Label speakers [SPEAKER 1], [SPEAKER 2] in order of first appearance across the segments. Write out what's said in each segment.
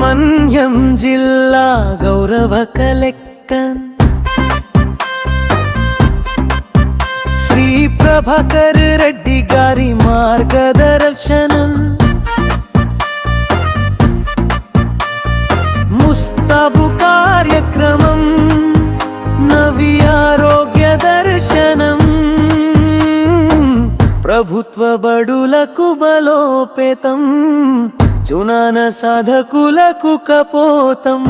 [SPEAKER 1] మన్యం జిల్లా గౌరవ కలెక్టర్ ప్రభాకర్ రెడ్డి గారి మార్గదర్శనం. ముస్తాబు కార్యక్రమం నవి ఆరోగ్య దర్శనం. ప్రభుత్వ బడులకు బలోపేతం చునాన సాధకులకు కపోతం.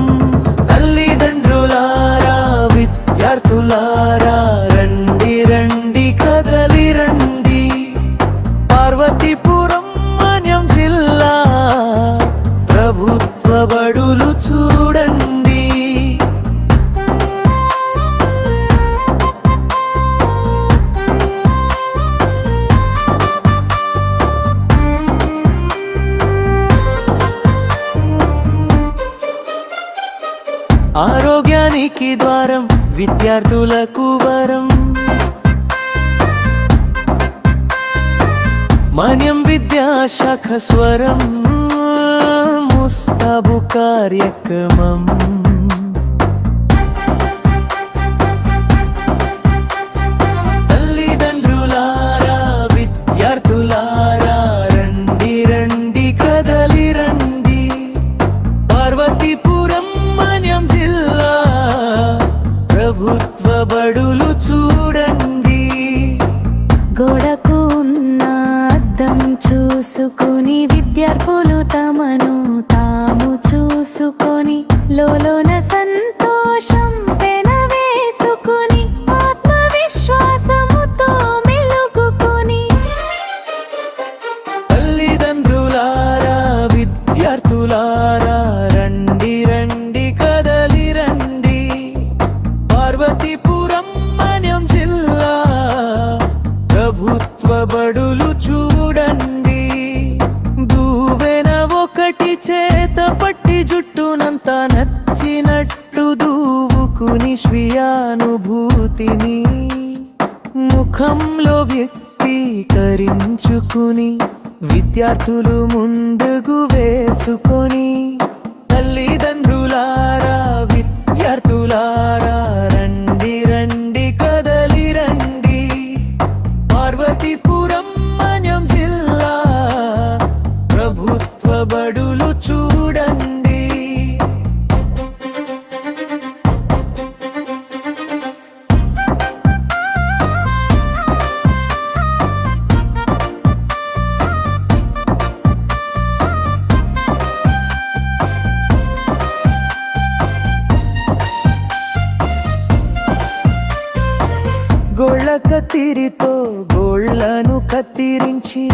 [SPEAKER 1] ఆరోగ్యానికి ద్వారం విద్యార్థులకు వరం మన్యం విద్యాశాఖ స్వరం ముస్తాబు కార్యక్రమం సత్వబడులు చూడండి.
[SPEAKER 2] గోడకు ఉన్న అద్దం చూసుకుని విద్యార్థులు
[SPEAKER 1] అనుభూతిని ముఖంలో వ్యక్తీకరించుకుని విద్యార్థులు ముందుకు వేసుకొని కత్తిరితో గోళ్ళను కత్తిరించి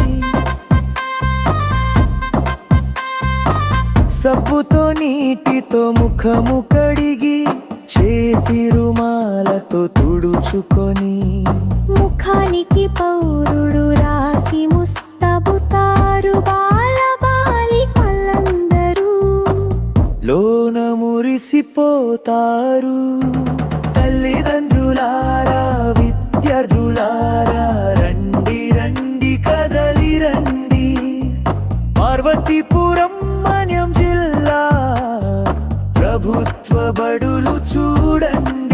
[SPEAKER 1] సబ్బుతో నీటితో ముఖము కడిగి చేతి రుమాలతో తుడుచుకొని
[SPEAKER 2] ముఖానికి పౌరుడు రాసి ముస్తబుతారు బాలబాలి మల్లందరూ.
[SPEAKER 1] లోన మురిసిపోతారు తల్లిదండ్రులారా విద్యార్థులారా రండి రండి కదలి రండి. పార్వతీపురం మన్యం జిల్లా. ప్రభుత్వ బడులు చూడండి.